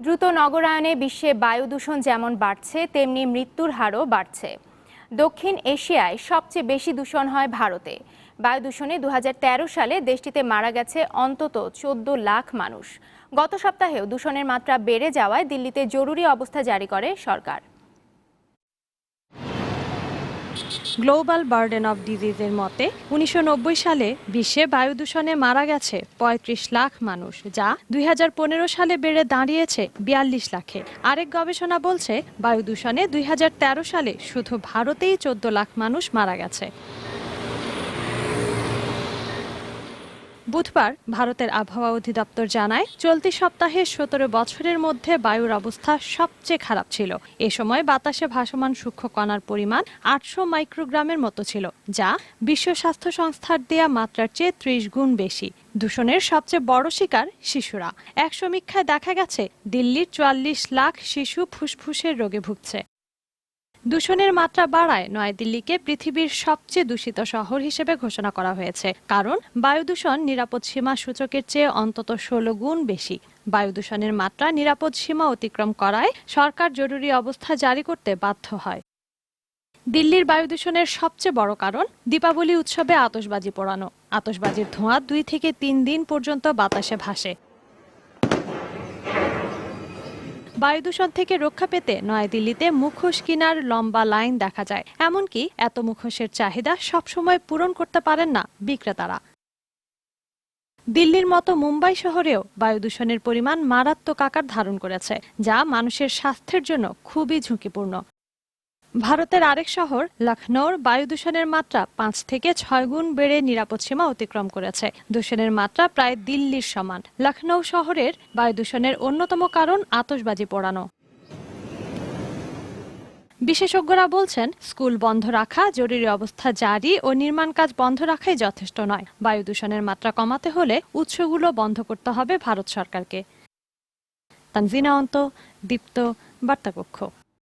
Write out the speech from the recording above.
দ্রুত নগরায়নে বিশ্বে বায়ু দূষণ যেমন বাড়ছে, তেমনি মৃত্যুর হারও বাড়ছে। দক্ষিণ এশিয়ায় সবচেয়ে বেশি দূষণ হয় ভারতে। বায়ু দূষণে দু হাজার তেরো সালে দেশটিতে মারা গেছে অন্তত চোদ্দ লাখ মানুষ। গত সপ্তাহেও দূষণের মাত্রা বেড়ে যাওয়ায় দিল্লিতে জরুরি অবস্থা জারি করে সরকার। গ্লোবাল বার্ডেন অব ডিজিজের মতে, উনিশশো নব্বই সালে বিশ্বে বায়ু দূষণে মারা গেছে ৩৫ লাখ মানুষ, যা দুই হাজার পনেরো সালে বেড়ে দাঁড়িয়েছে বিয়াল্লিশ লাখে। আরেক গবেষণা বলছে, বায়ু দূষণে দুই হাজার তেরো সালে শুধু ভারতেই চোদ্দ লাখ মানুষ মারা গেছে। বুধবার ভারতের আবহাওয়া অধিদপ্তর জানায়, চলতি সপ্তাহে সতেরো বছরের মধ্যে বায়ুর অবস্থা সবচেয়ে খারাপ ছিল। এ সময় বাতাসে ভাসমান সূক্ষ্ম কণার পরিমাণ আটশো মাইক্রোগ্রামের মতো ছিল, যা বিশ্ব স্বাস্থ্য সংস্থার দেয়া মাত্রার চেয়ে ত্রিশ গুণ বেশি। দূষণের সবচেয়ে বড় শিকার শিশুরা। এক সমীক্ষায় দেখা গেছে, দিল্লির চুয়াল্লিশ লাখ শিশু ফুসফুসের রোগে ভুগছে। দূষণের মাত্রা বাড়ায় নয়াদিল্লিকে পৃথিবীর সবচেয়ে দূষিত শহর হিসেবে ঘোষণা করা হয়েছে। কারণ, বায়ু দূষণ নিরাপদ সীমা সূচকের চেয়ে অন্তত ষোলো গুণ বেশি। বায়ু দূষণের মাত্রা নিরাপদ সীমা অতিক্রম করায় সরকার জরুরি অবস্থা জারি করতে বাধ্য হয়। দিল্লির বায়ু দূষণের সবচেয়ে বড় কারণ, দীপাবলি উৎসবে আতশবাজি পোড়ানো। আতশবাজির ধোঁয়া দুই থেকে তিন দিন পর্যন্ত বাতাসে ভাসে। বায়ু দূষণ থেকে রক্ষা পেতে নয়াদিল্লিতে মুখোশ কেনার লম্বা লাইন দেখা যায়। এমনকি এত মুখোশের চাহিদা সবসময় পূরণ করতে পারেন না বিক্রেতারা। দিল্লির মতো মুম্বাই শহরেও বায়ু দূষণের পরিমাণ মারাত্মক আকার ধারণ করেছে, যা মানুষের স্বাস্থ্যের জন্য খুবই ঝুঁকিপূর্ণ। ভারতের আরেক শহর, লখনৌর বায়ু দূষণের মাত্রা পাঁচ থেকে ছয় গুণ বেড়ে নিরাপদ সীমা অতিক্রম করেছে। দূষণের মাত্রা প্রায় দিল্লির সমান। লখনৌ শহরের বায়ু দূষণের অন্যতম কারণ আতশবাজি পোড়ানো। বিশেষজ্ঞরা বলছেন, স্কুল বন্ধ রাখা জরুরি অবস্থা জারি ও নির্মাণ কাজ বন্ধ রাখাই যথেষ্ট নয়। বায়ু দূষণের মাত্রা কমাতে হলে উৎসগুলো বন্ধ করতে হবে ভারত সরকারকে। তানজিনা অন্ত, দীপ্ত, বার্তাকক্ষ।